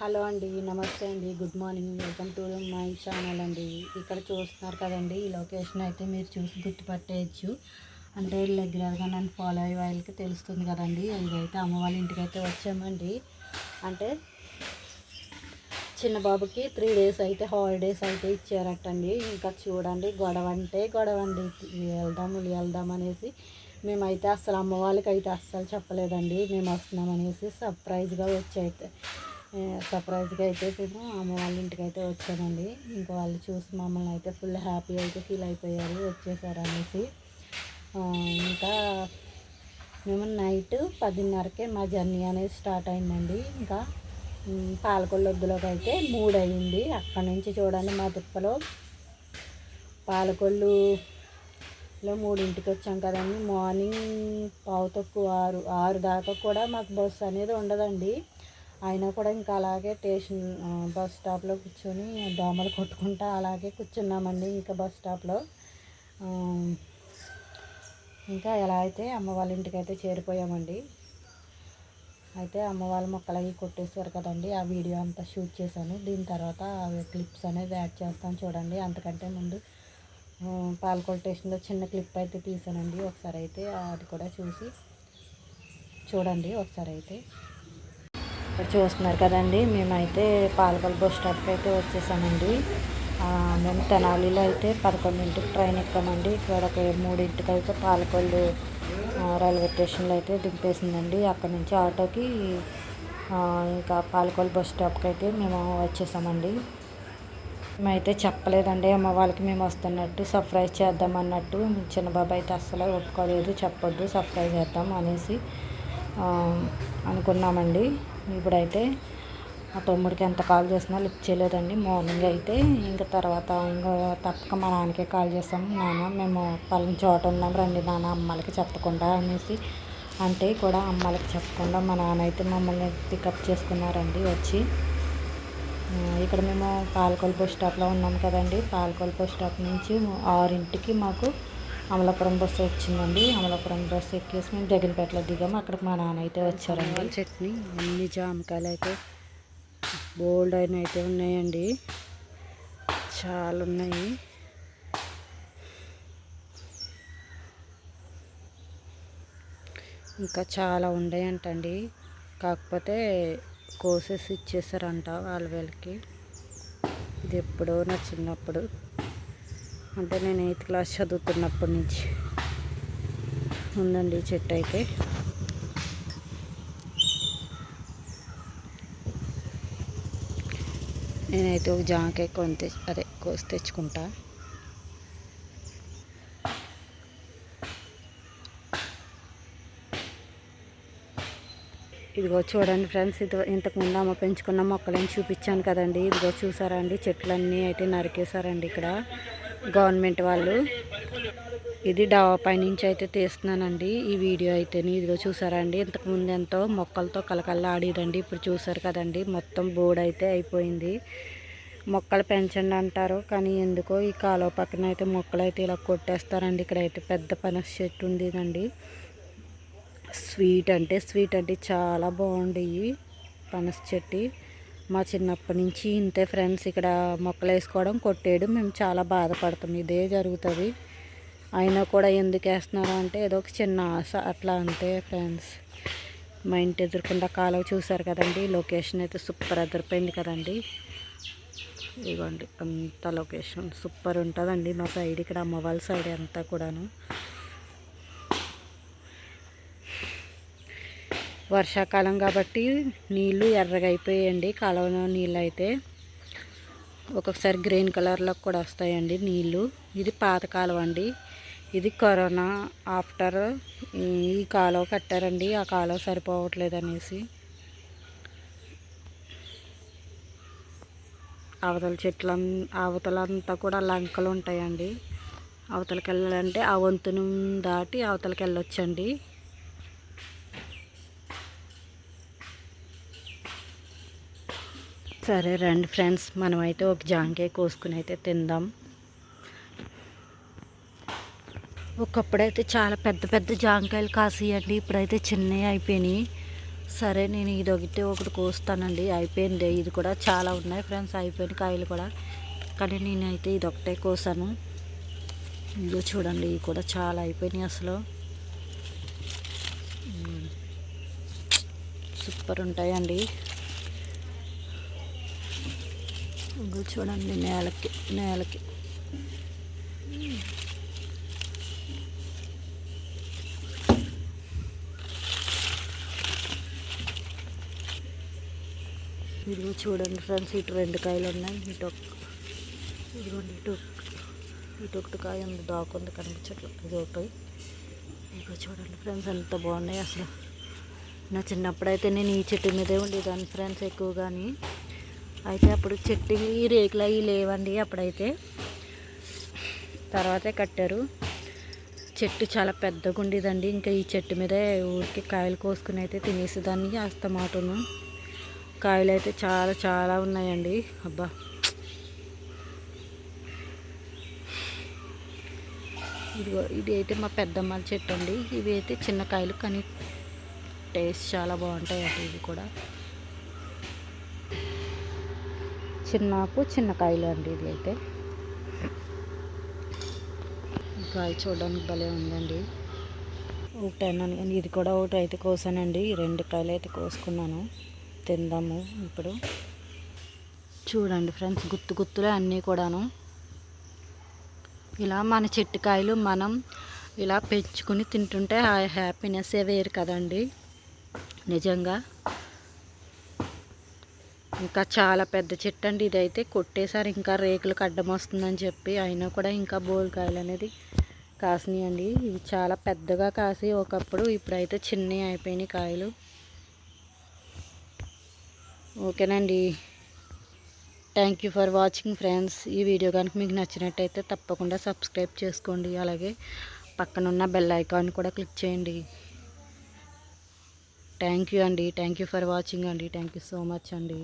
Hello అండి నమస్తే అండి. Good morning. Welcome to my channel అండి. ఇక్కడ చూస్తున్నారు కదండి ఈ లొకేషన్ అయితే మీరు చూసి గుర్తుపట్టేయచ్చు. అంటే రెగ్యులర్గా నన్ను ఫాలో అయ్యే వాళ్ళకి తెలుస్తుంది కదండి. ఇదైతే అమ్మ వాళ్ళ ఇంటికి అయితే వచ్చామండి. అంటే చిన్న బాబుకి త్రీ డేస్ అయితే హాలిడేస్ అయితే ఇచ్చారటండి. ఇంకా చూడండి గొడవ అంటే గొడవ అండి. వెళ్దాము వెళ్దాం అనేసి మేమైతే అస్సలు అమ్మ వాళ్ళకి అయితే అస్సలు చెప్పలేదండి. మేము వస్తున్నాం అనేసి సర్ప్రైజ్గా వచ్చి అయితే సర్ప్రైజ్గా అయితే మేము అమ్మ వాళ్ళ ఇంటికి అయితే వచ్చామండి. ఇంక వాళ్ళు చూసి మమ్మల్ని అయితే ఫుల్ హ్యాపీ అయితే ఫీల్ అయిపోయారు వచ్చేసారు అనేసి. ఇంకా మేము నైట్ పదిన్నరకే మా జర్నీ అనేది స్టార్ట్ అయిందండి. ఇంకా పాలకొల్లొద్దులోకి అయితే మూడు అయింది అక్కడ నుంచి చూడండి మా తిప్పలో పాలకొల్లులో మూడింటికి వచ్చాం కదండి. మార్నింగ్ పావు తక్కువ ఆరు ఆరు దాకా కూడా మాకు బస్సు అనేది ఉండదండి. అయినా కూడా ఇంకా అలాగే స్టేషన్ బస్ స్టాప్లో కూర్చొని దోమలు కొట్టుకుంటా అలాగే కూర్చున్నామండి ఇంకా బస్ స్టాప్లో. ఇంకా ఎలా అయితే అమ్మ వాళ్ళ ఇంటికి అయితే చేరిపోయామండి. అయితే అమ్మ వాళ్ళ మొక్కలు అవి కొట్టేశారు కదండి ఆ వీడియో అంతా షూట్ చేశాను. దీని తర్వాత క్లిప్స్ అనేది యాడ్ చేస్తాను చూడండి. అంతకంటే ముందు పాలకోల్ స్టేషన్లో చిన్న క్లిప్ అయితే తీసానండి ఒకసారి అయితే అది కూడా చూసి చూడండి ఒకసారి అయితే. ఇక్కడ చూస్తున్నారు కదండి. మేమైతే పాలకొల్ బస్ స్టాప్కి అయితే వచ్చేసామండి. మేము తెనాలిలో అయితే పదకొండింటికి ట్రైన్ ఎక్కామండి. ఇక్కడ ఒక మూడింటికి అయితే పాలకొల్లు రైల్వే స్టేషన్లో అయితే దింపేసిందండి. అక్కడ నుంచి ఆటోకి ఇంకా పాలకొల్లు బస్ స్టాప్కి అయితే మేము వచ్చేసామండి. మేమైతే చెప్పలేదండి అమ్మ వాళ్ళకి మేము వస్తున్నట్టు సర్ప్రైజ్ చేద్దాం అన్నట్టు చిన్న బాబు అయితే అస్సలు ఒప్పుకోలేదు చెప్పొద్దు సర్ప్రైజ్ చేద్దాం అనేసి అనుకున్నామండి. ఇప్పుడైతే మా తమ్ముడికి ఎంత కాల్ చేసినా లిఫ్ట్ చేయలేదండి. మార్నింగ్ అయితే ఇంకా తర్వాత ఇంకా తప్పక మా నాన్నకే కాల్ చేస్తాం. నాన్న మేము పలానా చోట ఉన్నాం. రండి నాన్న అమ్మాలకి చెప్పకుండా అనేసి అంటే కూడా అమ్మాలకి చెప్పకుండా మా నాన్న అయితే మమ్మల్ని పికప్ చేసుకున్నారండి వచ్చి. ఇక్కడ మేము పాలకొల్ బస్ స్టాప్లో ఉన్నాం కదండి. పాలకొల్ బస్ స్టాప్ నుంచి ఆరింటికి మాకు అమలాపురం బస్సు వచ్చిందండి. అమలాపురం బస్సు ఎక్కేసి మేము జగన్పేటలో దిగాము. అక్కడికి మా నాన్న అయితే వచ్చారండి. చట్నీ అన్ని జామకాయలు అయితే బోల్డ్ అయిన అయితే ఉన్నాయండి. చాలా ఉన్నాయి ఇంకా చాలా ఉన్నాయంటండి. కాకపోతే కోసెస్ ఇచ్చేసారంట వాళ్ళ వీళ్ళకి. ఇది ఎప్పుడో నా చిన్నప్పుడు. అంటే నేను ఎయిత్ క్లాస్ చదువుతున్నప్పటి నుంచి. ఉందండి చెట్టు అయితే. నేనైతే ఒక జామకాయ కొని తెచ్చి అదే కోసి తెచ్చుకుంటా. ఇదిగో చూడండి ఫ్రెండ్స్ ఇది ఇంతకుముందు అమ్మ పెంచుకున్న మొక్కలని చూపించాను కదండి. ఇదిగో చూసారా అండి చెట్లన్నీ అయితే నరికేశారండి ఇక్కడ. గవర్నమెంట్ వాళ్ళు. ఇది డాబా పై నుంచి అయితే తీస్తున్నానండి. ఈ వీడియో అయితే ఇదిగో చూసారా అండి ఇంతకుముందు ఎంతో మొక్కలతో కలకల్లా ఆడేదండి ఇప్పుడు చూసారు కదండి. మొత్తం బోర్డు అయితే అయిపోయింది. మొక్కలు పెంచండి అంటారు. కానీ ఎందుకో ఈ కాలువ పక్కన అయితే మొక్కలు అయితే ఇలా కొట్టేస్తారండి. ఇక్కడ అయితే పెద్ద పనస చెట్టు ఉందిదండి స్వీట్ అంటే స్వీట్ అంటే చాలా బాగుండేవి పనస చెట్టు. మా చిన్నప్పటి నుంచి ఇంతే ఫ్రెండ్స్ ఇక్కడ మొక్కలు వేసుకోవడం కొట్టేయడం మేము చాలా బాధపడతాం. ఇదే జరుగుతుంది. అయినా కూడా ఎందుకు వేస్తున్నారు అంటే ఏదో ఒక చిన్న ఆశ. అట్లా అంతే ఫ్రెండ్స్. మా ఇంటి ఎదురుకుండా కాలువ చూసారు కదండి. లొకేషన్ అయితే సూపర్ ఎదురిపోయింది కదండి. ఇదిగోండి అంత లొకేషన్ సూపర్ ఉంటుందండి మా సైడ్. ఇక్కడ అమ్మ వాళ్ళ సైడ్ అంతా కూడాను. వర్షాకాలం కాబట్టి నీళ్ళు ఎర్రగా అయిపోయాయండి. కాలువలో నీళ్ళు అయితే ఒక్కొక్కసారి గ్రీన్ కలర్లో కూడా వస్తాయండి నీళ్ళు. ఇది పాత కాలువ అండి. ఇది కరోనా ఆఫ్టర్ ఈ కాలువ కట్టారండి. ఆ కాలువ సరిపోవట్లేదు అనేసి. అవతల చెట్ల అవతలంతా కూడా లంకలు ఉంటాయండి. అవతలకి వెళ్ళాలంటే ఆ వంతును దాటి అవతలకి వెళ్ళొచ్చండి సరే రండి ఫ్రెండ్స్ మనమైతే ఒక జాంకాయ కోసుకుని అయితే తిందాం. ఒకప్పుడైతే చాలా పెద్ద పెద్ద జాంకాయలు కాసేయండి ఇప్పుడైతే చిన్నవి అయిపోయినాయి. సరే నేను ఇది ఒకటి ఒకటి కోస్తానండి అయిపోయింది. ఇది కూడా చాలా ఉన్నాయి ఫ్రెండ్స్ అయిపోయిన కాయలు కూడా. కానీ నేనైతే ఇది ఒకటే కోసాను. ఇదిగో చూడండి ఇవి కూడా చాలా అయిపోయినాయి అసలు. సూపర్ ఉంటాయండి. ఇంకో చూడండి నేలకి నేలకి. ఇదిగో చూడండి ఫ్రెండ్స్ ఇటు రెండు కాయలు ఉన్నాయి ఇటు ఒక ఇదిగోండి ఇటు ఇటు ఒకటి కాయ ఉంది దాకుంది కనిపించట్లేదు ఇది ఒకటి. ఇదిగో చూడండి ఫ్రెండ్స్ ఎంత బాగున్నాయి అసలు. నా చిన్నప్పుడైతే నేను ఈ చెట్టు మీదే ఉండేదాన్ని ఫ్రెండ్స్ ఎక్కువ కానీ అయితే అప్పుడు చెట్టు ఈ రేకులు అవి లేవండి అప్పుడైతే. తర్వాతే కట్టారు. చెట్టు చాలా పెద్దగా ఉండేదండి. ఇంకా ఈ చెట్టు మీదే ఊరికి కాయలు కోసుకుని అయితే తినేసేదాన్ని అస్తమాటను కాయలు అయితే చాలా చాలా ఉన్నాయండి. అబ్బా. ఇదిగో ఇది అయితే మా పెద్దమ్మ చెట్టు అండి. ఇవి అయితే చిన్న కాయలు కానీ టేస్ట్ చాలా బాగుంటాయి అటు ఇవి కూడా. చిన్నాకు చిన్న కాయలు అండి ఇది అయితే. కాయ చూడడానికి భలే ఉందండి. ఒకటి అన్నాను కానీ ఇది కూడా ఒకటి అయితే కోసానండి. ఈ రెండు కాయలు అయితే కోసుకున్నాను. తిందాము ఇప్పుడు. చూడండి ఫ్రెండ్స్ గుత్తు గుత్తులే అన్నీ కూడాను. ఇలా మన చెట్టు కాయలు మనం ఇలా పెంచుకుని తింటుంటే ఆ హ్యాపీనెస్సే వేరు కదండి. నిజంగా. ఇంకా చాలా పెద్ద చెట్టు అండి ఇదైతే. కొట్టేసారి ఇంకా రేకులకు అడ్డం వస్తుందని చెప్పి అయినా కూడా ఇంకా బోల్కాయలు అనేది కాసినాయండి. ఇవి చాలా పెద్దగా కాసి ఒకప్పుడు ఇప్పుడైతే చిన్నవి అయిపోయినాయి కాయలు. ఓకేనండి. Thank you for watching friends ఈ వీడియో కనుక మీకు నచ్చినట్టయితే తప్పకుండా సబ్స్క్రైబ్ చేసుకోండి. అలాగే పక్కనున్న బెల్ ఐకాన్ కూడా క్లిక్ చేయండి. థ్యాంక్ యూ అండి. థ్యాంక్ యూ ఫర్ వాచింగ్ అండి. థ్యాంక్ యూ సో మచ్ అండి.